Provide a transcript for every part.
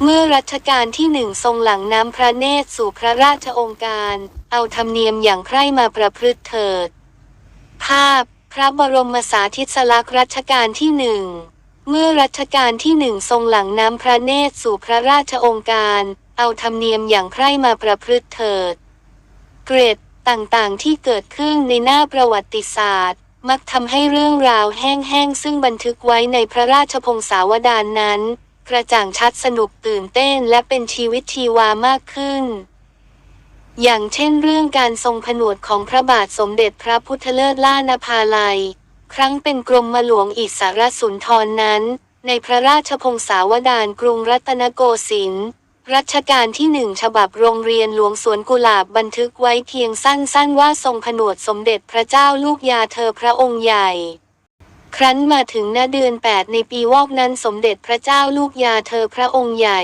เมื่อรัชกาลที่หนึ่งทรงหลังน้ำพระเนตรสู่พระราชองค์การ เอาธรรมเนียมอย่างใคร่มาประพฤติเถิด ภาพ พระบรมสาธิสลักษณ์รัชกาลที่หนึ่งเมื่อรัชกาลที่หนึ่งทรงหลังน้ำพระเนตรสู่พระราชองค์การ เอาธรรมเนียมอย่างใคร่มาประพฤติเถิด เกรดต่างๆที่เกิดขึ้นในหน้าประวัติศาสตร์ มักทำให้เรื่องราวแห้งๆซึ่งบันทึกไว้ในพระราชพงศาวดารนั้น กระจ่างชัดสนุกตื่นเต้นและเป็นชีวิตชีวามากขึ้น อย่างเช่นเรื่องการทรงผนวดของพระบาทสมเด็จพระพุทธเลิศล่านภาลัย ครั้งเป็นกรมหลวงอิสรสุนทรนั้น ในพระราชพงศาวดารกรุงรัตนโกสินทร์รัชกาลที่หนึ่งฉบับโรงเรียนหลวงสวนกุหลาบบันทึกไว้เพียงสั้นๆว่าทรงผนวดสมเด็จพระเจ้าลูกยาเธอพระองค์ใหญ่ ครั้นมาถึงหน้าเดือน 8 ในปีวอกนั้นสมเด็จพระเจ้าลูกยาเธอพระองค์ใหญ่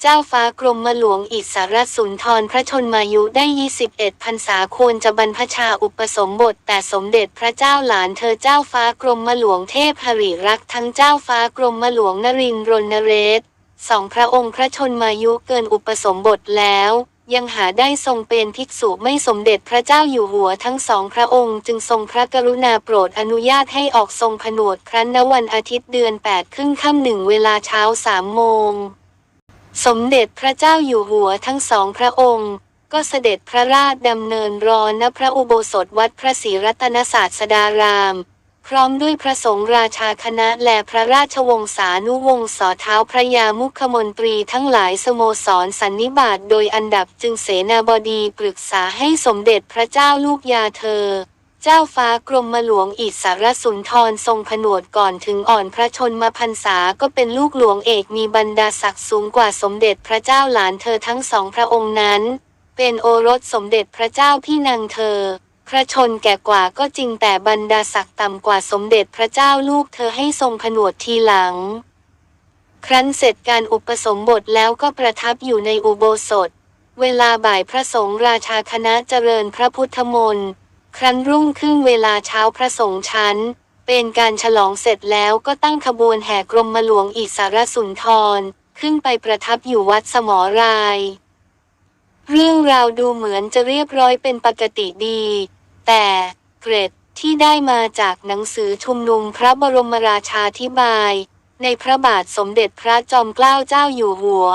เจ้าฟ้ากรมมหลวงอิสรสุนทรพระชนมายุได้ 21พรรษาควรจะบรรพชาอุปสมบท แต่สมเด็จพระเจ้าหลานเธอเจ้าฟ้ากรมมหลวงเทพหริรักทั้งเจ้าฟ้ากรมมหลวงนรินทร์รณเรศสองพระองค์พระชนมายุเกินอุปสมบทแล้ว ยังหาได้ทรงเป็นภิกษุไม่สมเด็จพระเจ้าอยู่หัวทั้งสองพระองค์จึงทรงพระกรุณาโปรดอนุญาตให้ออกทรงผนวดครั้นณวันอาทิตย์เดือน 8 ครึ่งค่ำหนึ่งเวลาเช้าสามโมง สมเด็จพระเจ้าอยู่หัวทั้งสองพระองค์ก็เสด็จพระราชดำเนินรอณพระอุโบสถวัดพระศรีรัตนศาสดาราม พร้อมด้วยพระสงฆ์ราชาคณะและพระราชวงศานุวงศ์สอเท้าพระยามุขมนตรีทั้งหลายสโมสรสันนิบาตโดยอันดับจึงเสนาบดีปรึกษาให้สมเด็จพระเจ้าลูกยาเธอ เจ้าฟ้ากรมหลวงอิสรสุนทรทรงผนวดก่อนถึงอ่อนพระชนมพรรษาก็เป็นลูกหลวงเอกมีบรรดาศักดิ์สูงกว่าสมเด็จพระเจ้าหลานเธอทั้งสองพระองค์นั้น เป็นโอรสสมเด็จพระเจ้าพี่นางเธอ พระชนแก่กว่าก็จริงแต่บรรดาศักดิ์ต่ำกว่าสมเด็จพระเจ้าลูกเธอให้ทรงผนวดทีหลัง ครั้นเสร็จการอุปสมบทแล้วก็ประทับอยู่ในอุโบสถ เวลาบ่ายพระสงฆ์ราชาคณะเจริญพระพุทธมนต์ครั้นรุ่งขึ้นเวลาเช้าพระสงฆ์ชั้น เป็นการฉลองเสร็จแล้วก็ตั้งขบวนแห่กรมหลวงอิสรสุนทร ขึ้นไปประทับอยู่วัดสมอราย เรื่องราวดูเหมือนจะเรียบร้อยเป็นปกติดี แต่เกรดที่ได้มาจากหนังสือชุมนุมพระบรมราชาธิบาย ในพระบาทสมเด็จพระจอมเกล้าเจ้าอยู่หัว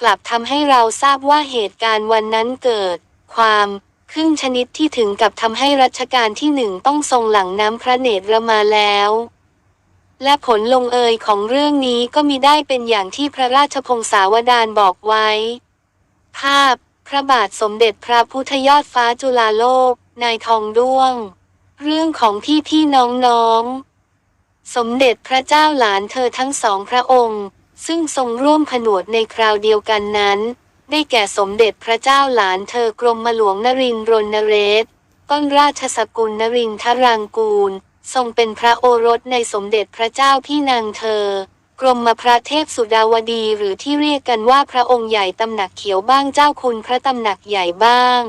กลับทำให้เราทราบว่าเหตุการณ์วันนั้นเกิด ความครึ่งชนิดที่ถึงกับทำให้รัชกาลที่หนึ่งต้องทรงหลังน้ำพระเนตรมาแล้ว และผลลงเอยของเรื่องนี้ก็มีได้เป็นอย่างที่พระราชพงศาวดารบอกไว้ ภาพ พระบาทสมเด็จพระพุทธยอดฟ้าจุฬาโลก นายทองด้วง เรื่องของพี่พี่น้องน้องสมเด็จพระเจ้าหลานเธอทั้งสองพระองค์ ซึ่งทรงร่วมผนวดในคราวเดียวกันนั้น ได้แก่สมเด็จพระเจ้าหลานเธอกรมหลวงนรินทร์รณเรศต้นราชสกุลนรินทรังกูล ทรงเป็นพระโอรสในสมเด็จพระเจ้าพี่นางเธอ กรมพระเทพสุดาวดีหรือที่เรียกกันว่าพระองค์ใหญ่ตำหนักเขียวบ้างเจ้าคุณพระตำหนักใหญ่บ้าง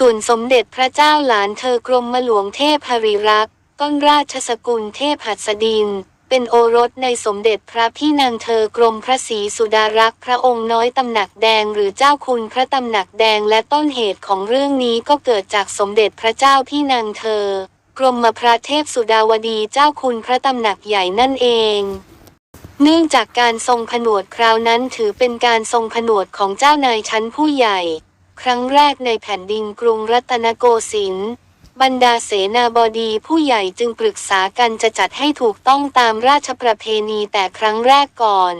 ส่วนสมเด็จพระเจ้าหลานเธอกรมหลวงเทพหริรักษ์ต้นราชสกุลเทพหัสดิน เป็นโอรสในสมเด็จพระพี่นางเธอกรมพระศรีสุดารักษ์พระองค์น้อยตำหนักแดงหรือเจ้าคุณพระตำหนักแดงและต้นเหตุของเรื่องนี้ก็เกิดจากสมเด็จพระเจ้าพี่นางเธอกรมพระเทพสุดาวดีเจ้าคุณพระตำหนักใหญ่นั่นเอง เนื่องจากการทรงผนวดคราวนั้นถือเป็นการทรงผนวดของเจ้านายชั้นผู้ใหญ่ ครั้งแรกในแผ่นดินกรุงรัตนโกสินทร์บรรดาเสนาบดีผู้ใหญ่จึงปรึกษากันจะจัดให้ถูกต้องตามราชประเพณีแต่ครั้งแรกก่อน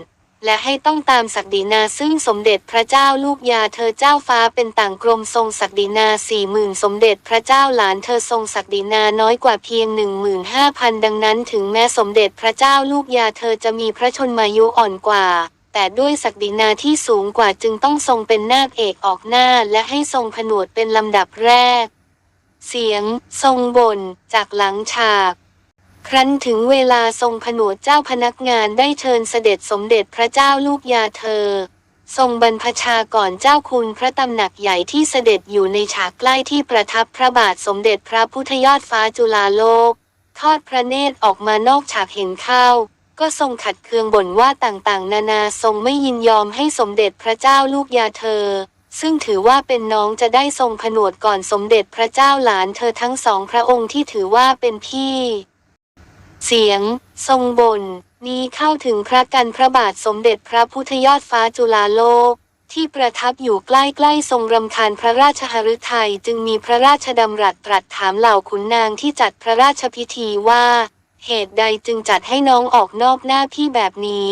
และให้ต้องตามศักดินาซึ่งสมเด็จพระเจ้าลูกยาเธอเจ้าฟ้าเป็นต่างกรมทรงศักดินาสี่หมื่นสมเด็จพระเจ้าหลานเธอทรงศักดินาน้อยกว่าเพียงหนึ่งหมื่นห้าพันดังนั้นถึงแม้สมเด็จพระเจ้าลูกยาเธอจะมีพระชนมายุอ่อนกว่า แต่ด้วยศักดินาที่สูงกว่าจึงต้องทรงเป็นนาคเอกออกหน้าและให้ทรงผนวดเป็นลำดับแรก เสียง ทรงบนจากหลังฉาก ครั้นถึงเวลาทรงผนวดเจ้าพนักงานได้เชิญเสด็จสมเด็จพระเจ้าลูกยาเธอ ทรงบรรพชาก่อนเจ้าคุณพระตำหนักใหญ่ที่เสด็จอยู่ในฉากใกล้ที่ประทับพระบาทสมเด็จพระพุทธยอดฟ้าจุฬาโลก ทอดพระเนตรออกมานอกฉากเห็นเข้า ก็ทรงขัดเคืองบ่นว่าต่างๆ นานาทรงไม่ยินยอมให้สมเด็จพระเจ้าลูกยาเธอ ซึ่งถือว่าเป็นน้องจะได้ทรงผนวดก่อนสมเด็จพระเจ้าหลานเธอทั้งสองพระองค์ที่ถือว่าเป็นพี่ เสียง ทรงบน่นนี้เข้าถึงพระกันพระบาทสมเด็จพระพุทธยอดฟ้าจุฬาโลกที่ประทับอยู่ใกล้ๆทรงรำคาญพระราชหฤทัยจึงมีพระราชดำรัสตรัสถามเหล่าขุนนางที่จัดพระราชพิธีว่า เหตุใดจึงจัดให้น้องออกนอกหน้าพี่แบบนี้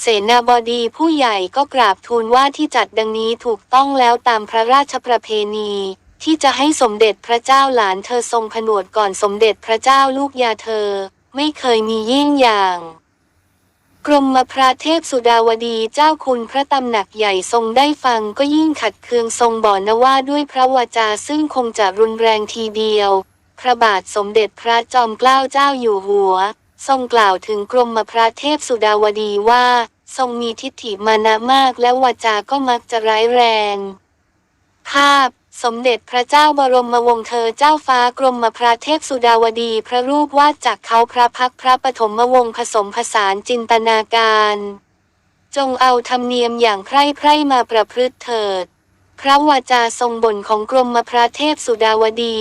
เสนาบดีผู้ใหญ่ก็กราบทูลว่าที่จัดดังนี้ถูกต้องแล้วตามพระราชประเพณี ที่จะให้สมเด็จพระเจ้าหลานเธอทรงผนวดก่อนสมเด็จพระเจ้าลูกยาเธอ ไม่เคยมีเยี่ยงอย่างกรมมพระเทพสุดาวดีเจ้าคุณพระตำหนักใหญ่ทรงได้ฟังก็ยิ่งขัดเคืองทรงบ่อนว่าด้วยพระวาจาซึ่งคงจะรุนแรงทีเดียว พระบาทสมเด็จพระจอมเกล้าเจ้าอยู่หัว ทรงกล่าวถึงกรมพระเทพสุดาวดีว่า ทรงมีทิฏฐิมานะมากและวาจาก็มักจะร้ายแรง ภาพสมเด็จพระเจ้าบรมวงศ์เธอเจ้าฟ้ากรมพระเทพสุดาวดี พระรูปวาดจากเขาพระพักพระปฐมวงศ์ผสมผสานจินตนาการ จงเอาธรรมเนียมอย่างใคร่ไพร่มาประพฤติเถิด พระวาจาทรงบ่นของกรมพระเทพสุดาวดี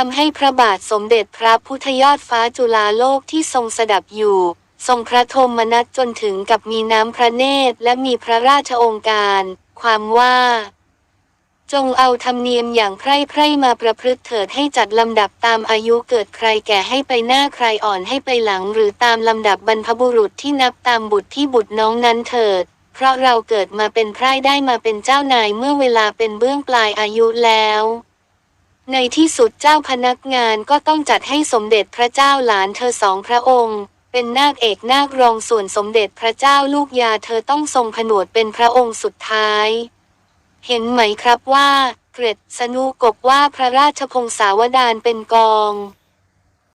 ทำให้พระบาทสมเด็จพระพุทธยอดฟ้าจุฬาโลกที่ทรงสดับอยู่ ทรงพระโทมนัสจนถึงกับมีน้ำพระเนตรและมีพระราชองการ ความว่า จงเอาธรรมเนียมอย่างไพร่ไพร่มาประพฤติเถิดให้จัดลำดับตามอายุเกิดใครแก่ให้ไปหน้าใครอ่อนให้ไปหลัง หรือตามลำดับบรรพบุรุษที่นับตามบุตรที่บุตรน้องนั้นเถิดเพราะเราเกิดมาเป็นไพร่ได้มาเป็นเจ้านายเมื่อเวลาเป็นเบื้องปลายอายุแล้ว ในที่สุดเจ้าพนักงานก็ต้องจัดให้สมเด็จพระเจ้าหลานเธอสองพระองค์ เป็นนาคเอกนาครองส่วนสมเด็จพระเจ้าลูกยาเธอต้องทรงผนวดเป็นพระองค์สุดท้าย เห็นไหมครับว่า เกร็ดสนุกบว่าพระราชพงศาวดารเป็นกอง